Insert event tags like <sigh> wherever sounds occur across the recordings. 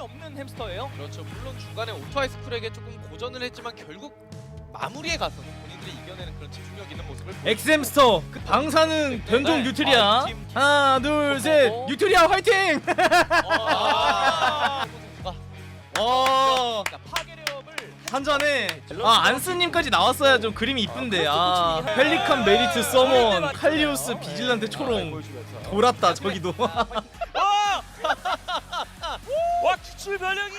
없는 햄스터예요. 그렇죠. 물론 중간에 오토아이스쿨에게 조금 고전을 했지만 결국 마무리에 가서는 본인들이 이겨내는 그런 집중력 있는 모습을 엑셈스터 방사능 변종 뉴트리아. 아, 팀, 팀. 하나 둘셋. 어. 뉴트리아 화이팅! 아, <laughs> 어 그러니까 파괴력을 한잔해 아 안스님까지 나왔어야 좀 그림이 이쁜데. 아 펠리칸 메리트 서먼 칼리우스 비질란테 초롱. 돌았다 저기도 와 기출 변형이 <laughs>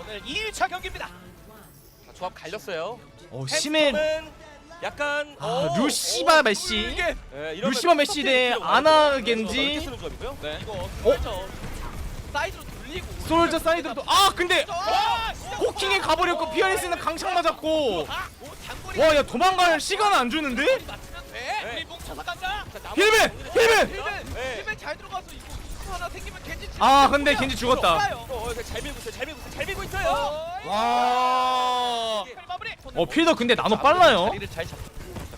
오늘 2일차 경기입니다. 자, 조합 갈렸어요. 어 심해 약간 아 어, 루시바 어, 메시 루시바 메시 대 아나. 겐지. 네. 이거 어? 그렇죠. 사이드로 돌리고 솔저 사이드로 또 아 근데 와, 진짜 호킹에 가버렸고 피어리스는 강착 맞았고 아, 오, 장거리 와 야 도망갈 시간 안 주는데? 맞추면 돼. 네. 우리 뭉쳐서 간다. 자, 나머지 힐맨! 힐맨! 힐맨 네. 힐맨 잘 들어가서 생기면 겐지 치- 아 근데 겐지 죽었다 어, 어, 잘 밀고 있어요. 잘 밀고 있어요. 잘 밀고 있어요. 어, 와 마무리. 어 필더 근데 나노 빨라요 자리를 잘 잡.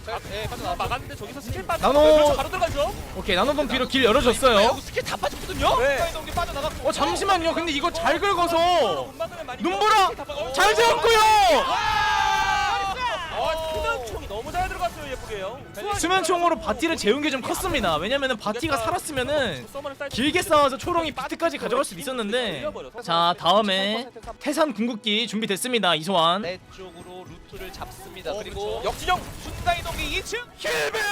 자, 예, 빠져 나와. 막았는데 저기서 스킬 빠져. 나노. 그렇죠. 바로 들어가죠. 오케이 나노 범피로 길 열어줬어요 스킬 다 빠졌거든요. 네. 네. 빠져나갔고. 어 잠시만요 근데 이거 잘 긁어서 눈보라. 잘 잡고요 아, 수면 총이 너무 잘 들어갔어요. 예쁘게요. 수면총으로 바티를 재운 게 좀 컸습니다. 왜냐면은 바티가 살았으면은 길게 싸워서 초롱이 비트까지 가져갈 수도 있었는데 자 다음에 태산 궁극기 준비됐습니다 이소환. 내 쪽으로 루트를 잡습니다. 어, 그리고 그렇죠. 역진영 순간 이동기 2층! 힐벤!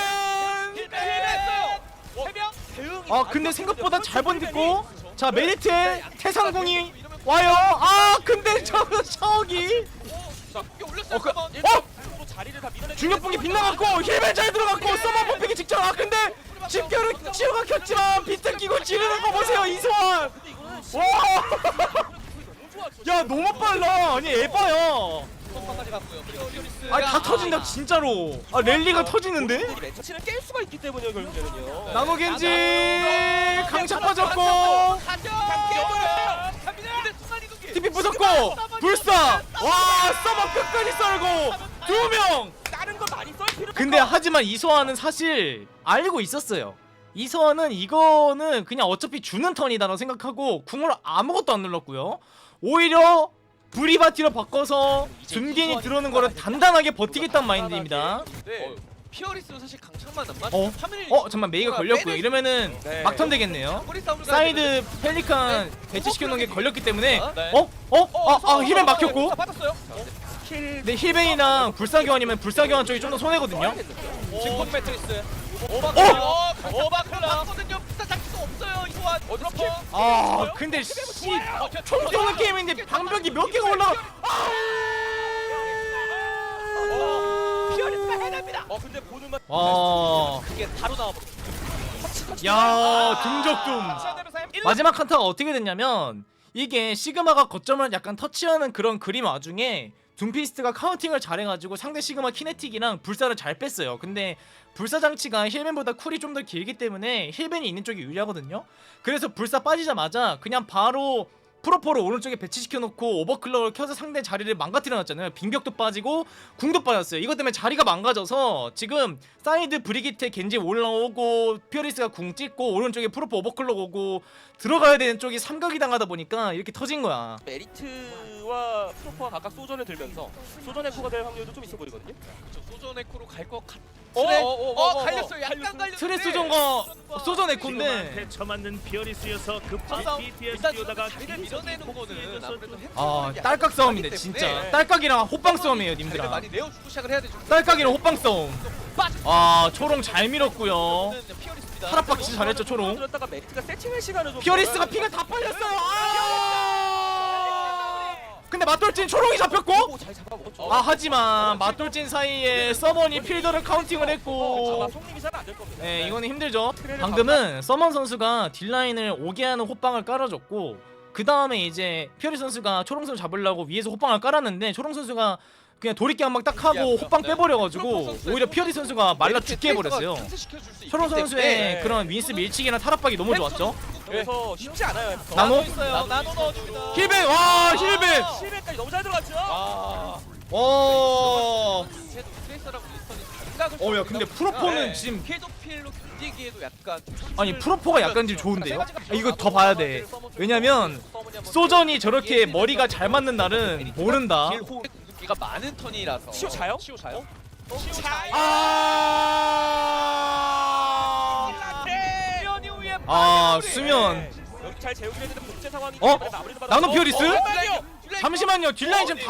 힐맨했어요. 세명? 대응이 아 근데 생각보다 잘 번듣고. 자 메리트의 태산궁이 와요. 아 근데 저 올렸어요. 어, 그-. 어? 중력풍이 빗나갔고 힐벤 잘 들어갔고 서머 퍼펙이 직접 아 근데 집결은 지호가 켰지만 비트 끼고 지르는 거 보세요 이소환. 와야 <laughs> 너무 빨라. 아니 에바야. 피오리스. 아니 다 터진다 진짜로. 아 랠리가 터지는데? 매처치는 깰 수가 있기 때문에요 결국에는요. 나노 겐지 강착 빠졌고. TP 부쉈고 불사. 와 서머 끝까지 썰고. 두명. 근데 하지만 이소환은 사실 알고 있었어요 이소환은 이거는 그냥 어차피 주는 턴이다라고 생각하고 궁을 아무것도 안 눌렀고요 오히려 브리바티로 바꿔서 준겐이 들어오는 거를 단단하게 버티겠다는 마인드입니다 네. 피오리스는 사실 강착만 안 맞아. 어? 어 잠만 메이가 걸렸고요 이러면은 네. 막턴 되겠네요. 사이드 펠리칸 배치시켜 놓은 게 걸렸기 때문에 네. 어? 어? 아, 아 힐벤 서로 막혔고 자, 근데 힐벤이랑 불사교환이면 불사교환 쪽이 좀 더 손해거든요 진공 매트리스. 어? 오바클. 오바클 나왔거든요. 부타 잡기도 없어요. 이소환. 어드로퍼. 아 근데 씨 총 쏘는 게임인데 방벽이 몇 개가 올라가 피오리스가 해냅니다. 어 근데 보는 맛. 와 그게 바로 나와버려. 야 등적둠 마지막 한타가 어떻게 됐냐면 이게 시그마가 거점을 약간 터치하는 그런 그림 와중에 둠피스트가 카운팅을 잘해가지고 상대 시그마 키네틱이랑 불사를 잘 뺐어요. 근데 불사 장치가 힐벤보다 쿨이 좀 더 길기 때문에 힐벤이 있는 쪽이 유리하거든요. 그래서 불사 빠지자마자 그냥 바로 프로포를 오른쪽에 배치시켜놓고 오버클럭을 켜서 상대 자리를 망가뜨려놨잖아요 빙벽도 빠지고 궁도 빠졌어요 이것 때문에 자리가 망가져서 지금 사이드 브리기테 겐지 올라오고 피어리스가 궁 찍고 오른쪽에 프로포 오버클럭 오고 들어가야 되는 쪽이 삼각이 당하다 보니까 이렇게 터진 거야 메리트와 프로포가 각각 소전을 들면서 소전 에코가 될 확률도 좀 있어 보이거든요. 소전 에코로 갈 것 같. 어, 어, 어, 어, 어, 어, 갈렸어요. 어, 약간. 갈렸는데. 트레 소전과 소전 에코인데 처맞는 피어리스여서 싸움. BTS 일단 뛰어다가 자리를 밀어내는 거는 아무래도 아 딸깍 싸움인데 진짜 딸깍이랑 호빵 싸움이에요 자리를 님들아 많이 내어주고 시작을 해야 되죠. 딸깍이랑 호빵 싸움 아 초롱 잘 밀었고요 진짜 잘했죠 초롱 들었다가 메리트가 세팅할 시간을 좀. 피어리스가 피가 다 빨렸어요 아! 근데 맞돌진 초롱이 잡혔고? 잘 잡아먹었죠. 아 하지만 맞돌진 사이에 서먼이 필더를 카운팅을 잡아 했고. 속님이 잘안될 겁니다. 네 이거는 힘들죠. 방금은 서먼 선수가 딜라인을 오게 하는 호빵을 깔아줬고 그 다음에 이제 피어리 선수가 초롱 선수 잡으려고 위에서 호빵을 깔았는데 초롱 선수가 그냥 도리끼 한 방 딱 하고 호빵 빼버려가지고 오히려 피어리 선수가 말라 죽게 해버렸어요 초롱 선수의 그런 윈스 밀치기나 타락박이 너무 좋았죠 그래서 쉽지 않아요. 나노? 나노. 나노 넣어줍니다. 힐벤 와 힐벤 실베까지 너무 잘 들어갔죠. 아. 어, 야, 좀 근데 프로포는 네. 지금- 궤도필로 견디기에도 약간 좀 아니 프로포가 약간 지금 좋은데요? 아, 이거 더 봐야 돼. 왜냐면 소전이 저렇게 머리가 잘 맞는 날은 모른다. 공격기가 많은 턴이라서 치오 자요? 치오 자요? 아, 아 수면. 여기 잘 재우기 되는데 복제 상황이 어? 나노 피어리스? 어, 잠깐만요. 잠시만요. 딜라인 지금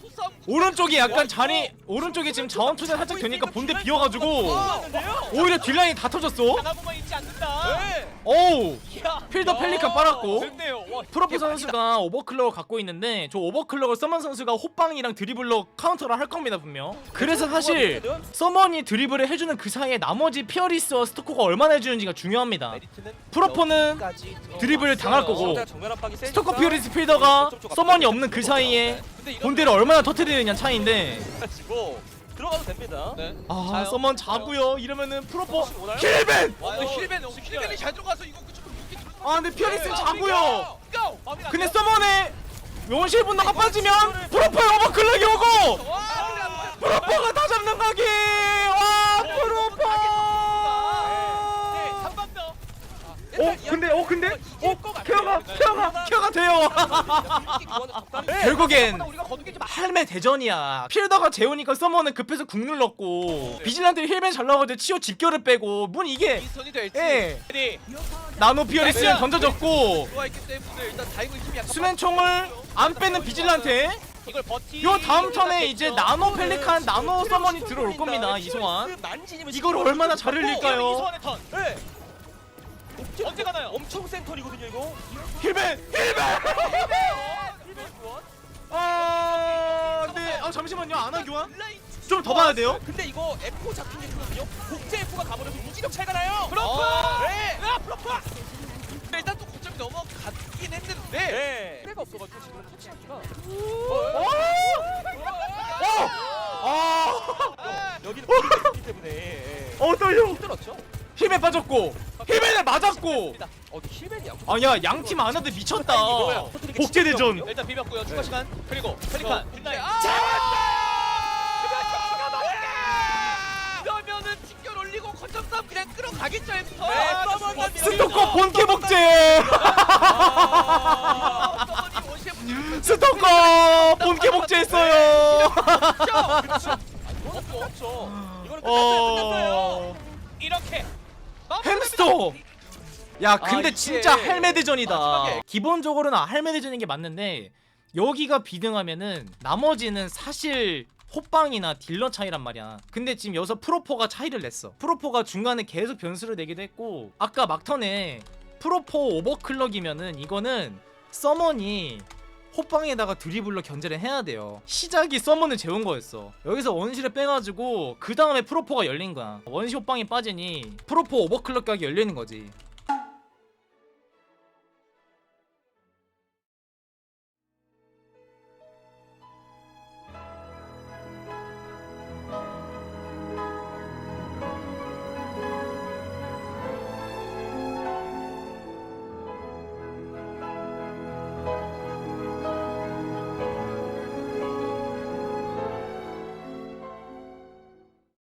소싸움 오른쪽이 약간 자리 오른쪽에 지금 자원 투자 살짝 되니까 본대 비어가지고 맞는데요? 오히려 딜라인이 다 터졌어. 하나고만 있지 않는다. 네. 오우 야, 필더 펠리칸 빨았고 됐네요. 와, 프로프 이게 많이 선수가 오버클럭을 갖고 있는데 저 오버클럭을 서먼 선수가 호빵이랑 드리블로 카운터를 할 겁니다 분명 그래서 사실 서먼이 드리블을 해주는 그 사이에 나머지 피어리스와 스토커가 얼마나 해주는지가 중요합니다 프로포는. 드리블을 당할 거고 스토커 피어리스 필더가 서먼이 없는 그 사이에 본대를 얼마나 터트리느냐 차이인데 <laughs> 가지고 들어가도 됩니다. 네. 아 자요. 서먼 자고요 이러면은 프로포 오나요? 힐벤! 와, 근데 힐벤 어, 힐벤이 잘 들어가서 이거 좀 이렇게 들어가. 아 근데 피어리스는 자고요 고! 근데 서먼의 용실 분노가 빠지면 프로포의 오버클럭이 오고 와, 프로포가 다 잡는 각이 와 프로포 네, 한번 더. 어 근데 어 근데 어 케어가 케어가 케어가 돼요 결국엔 할매 대전이야 필더가 재우니까 서머는 급해서 궁 눌렀고 비질란트 힐벤 잘 나가지고 치오 집결을 빼고 문 이게 될지. 예 네. 나노 피어리스는 던져졌고 들어와 있기 때문에 일단 다이브 힘이 약간 수면총을 안 빼는 비질란테 이걸 버티. 요 다음 턴에 이제 나노 펠리칸 나노 서머니 들어올 겁니다 이송환 이걸 얼마나 잘 흘릴까요 이소환의 턴. 네. 언제 가나요? 엄청 센 턴이거든요 이거. 힐벤 힐벤 아, 네. 아 잠시만요. 안하 교환? 좀 더 봐야 돼요. 근데 이거 F 잡힌 게 크거든요. 복제 F가 가버려서 무지력 차이가 나요. 프로프! 네. 아, 프로프! 근데 일단 또 고점이 넘어갔긴 했는데. 네. 플레가 없어가지고 지금 터치하기가. 아, 여기는 있기 때문에 예, 예. 어 떨려. 힘들었죠. 힘에 빠졌고, 힘에 맞았고. 어, 근데 힐벤이 양. 아야 양팀 안하도 미쳤다. 복제 대전. 일단 비볐고요. 추가 시간. 그리고 펠리칸. 딜라인. 그러면은 직결 올리고 거점 싸움 그냥 끌어가겠죠, 엠스터. 네, 서먼만 스토커 본캐 복제. 아, 서머니 스토커 본캐 복제했어요. 그렇죠. 이거는 끝났어요. 끝났어요. 어. 이렇게 햄스터. 야 근데 아, 이게 진짜 할매 대전이다. 마지막에- 기본적으로는 할매 대전인 게 맞는데 여기가 비등하면은 나머지는 사실 호빵이나 딜러 차이란 말이야. 근데 지금 여기서 프로포가 차이를 냈어. 프로포가 중간에 계속 변수를 내기도 했고 아까 막턴에 프로포 오버클럭이면은 이거는 서먼이 호빵에다가 드리블로 견제를 해야 돼요. 시작이 서먼을 재운 거였어. 여기서 원시를 빼가지고 그 다음에 프로포가 열린 거야. 원시 호빵이 빠지니 프로포 오버클럭 각이 열리는 거지.